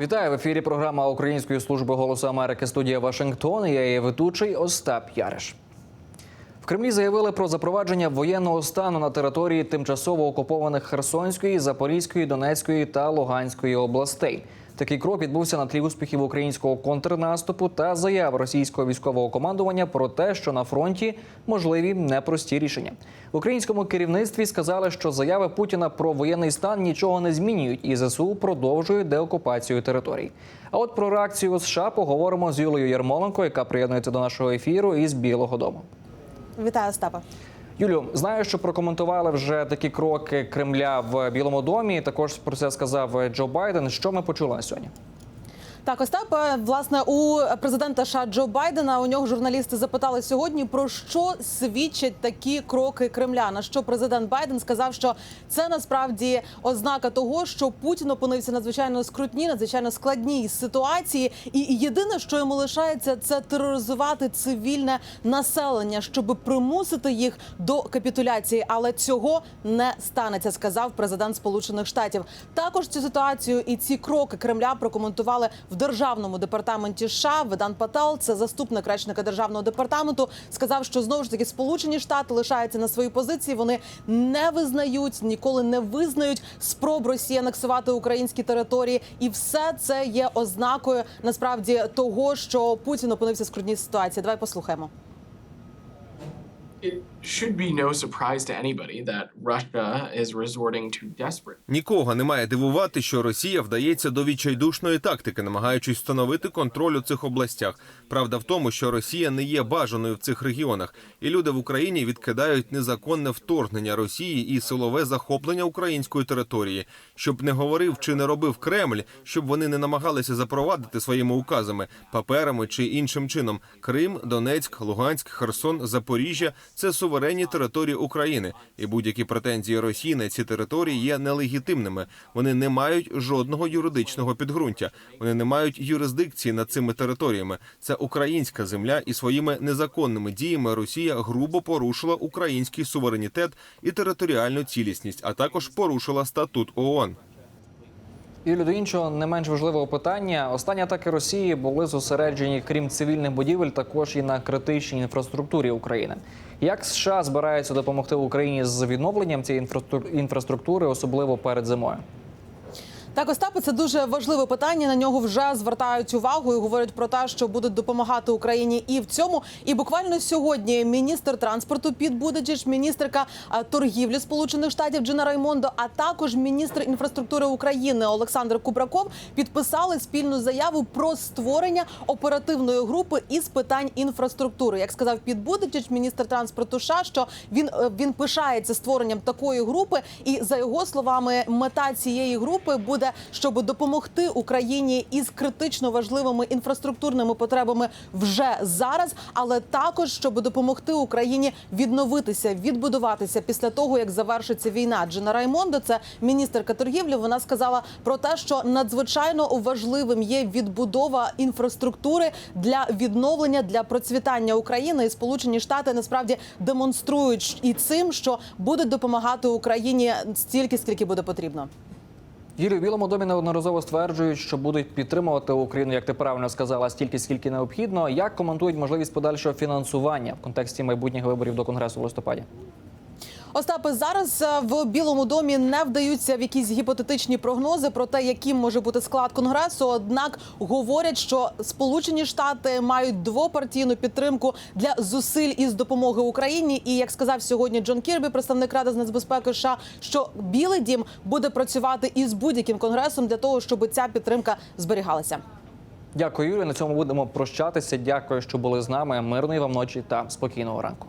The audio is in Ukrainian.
Вітаю в ефірі. Програма Української служби голосу Америки. Студія Вашингтон. Я її ведучий Остап Яриш. В Кремлі заявили про запровадження воєнного стану на території тимчасово окупованих Херсонської, Запорізької, Донецької та Луганської областей. Такий крок відбувся на тлі успіхів українського контрнаступу та заяв російського військового командування про те, що на фронті можливі непрості рішення. В українському керівництві сказали, що заяви Путіна про воєнний стан нічого не змінюють, і ЗСУ продовжують деокупацію територій. А от про реакцію США поговоримо з Юлією Ярмоленко, яка приєднується до нашого ефіру із Білого Дому. Вітаю, Остапа. Юлю, знаю, що прокоментували вже такі кроки Кремля в Білому домі. Також про це сказав Джо Байден. Що ми почули сьогодні? Так, Остап, власне, у президента США Джо Байдена у нього журналісти запитали сьогодні про що свідчать такі кроки Кремля. На що президент Байден сказав, що це насправді ознака того, що Путін опинився надзвичайно скрутній, надзвичайно складній ситуації, і єдине, що йому лишається, це тероризувати цивільне населення, щоб примусити їх до капітуляції. Але цього не станеться, сказав президент Сполучених Штатів. Також цю ситуацію і ці кроки Кремля прокоментували в державному департаменті США. Ведан Пател, це заступник речника державного департаменту, сказав, що знову ж таки Сполучені Штати лишаються на своїй позиції. Вони не визнають, ніколи не визнають спроб Росії анексувати українські території, і все це є ознакою насправді того, що Путін опинився в скрутній ситуації. Давай послухаємо. Should be no surprise to anybody that Russia is resorting to desperate Нікого не має дивувати, що Росія вдається до відчайдушної тактики, намагаючись встановити контроль у цих областях. Правда в тому, що Росія не є бажаною в цих регіонах, і люди в Україні відкидають незаконне вторгнення Росії і силове захоплення української території. Щоб не говорив чи не робив Кремль, щоб вони не намагалися запровадити своїми указами, паперами чи іншим чином. Крим, Донецьк, Луганськ, Херсон, Запоріжжя це суверенні території України, і будь-які претензії Росії на ці території є нелегітимними. Вони не мають жодного юридичного підґрунтя. Вони не мають юрисдикції над цими територіями. Це українська земля, і своїми незаконними діями Росія грубо порушила український суверенітет і територіальну цілісність, а також порушила статут ООН. Юлю, до іншого не менш важливого питання. Останні атаки Росії були зосереджені, крім цивільних будівель, також і на критичній інфраструктурі України. Як США збираються допомогти Україні з відновленням цієї інфраструк- інфраструктури, особливо перед зимою? Так, Остапе, це дуже важливе питання. На нього вже звертають увагу і говорять про те, що будуть допомагати Україні і в цьому. І буквально сьогодні міністр транспорту Піт Будеджіш, міністерка торгівлі Сполучених Штатів Джина Раймондо, а також міністр інфраструктури України Олександр Кубраков підписали спільну заяву про створення оперативної групи із питань інфраструктури. Як сказав Піт Будеджіш, міністр транспорту США, що він е, він пишається створенням такої групи, і за його словами, мета цієї групи буде, щоб допомогти Україні із критично важливими інфраструктурними потребами вже зараз, але також щоб допомогти Україні відновитися, відбудуватися після того, як завершиться війна. Джина Раймондо, це міністерка торгівлі. Вона сказала про те, що надзвичайно важливим є відбудова інфраструктури для відновлення для процвітання України. І Сполучені Штати насправді демонструють і цим, що будуть допомагати Україні стільки, скільки буде потрібно. Юлію, в Білому домі неодноразово стверджують, що будуть підтримувати Україну, як ти правильно сказала, стільки скільки необхідно. Як коментують можливість подальшого фінансування в контексті майбутніх виборів до конгресу в листопаді? Остапе, зараз е, в Білому домі не вдаються в якісь гіпотетичні прогнози про те, яким може бути склад конгресу. Однак говорять, що Сполучені Штати мають двопартійну підтримку для зусиль із допомоги Україні. І як сказав сьогодні Джон Кірбі, представник ради з нацбезпеки США, що Білий Дім буде працювати із будь-яким конгресом для того, щоб ця підтримка зберігалася. Дякую, Юлію. На цьому будемо прощатися. Дякую, що були з нами. Мирної вам ночі та спокійного ранку.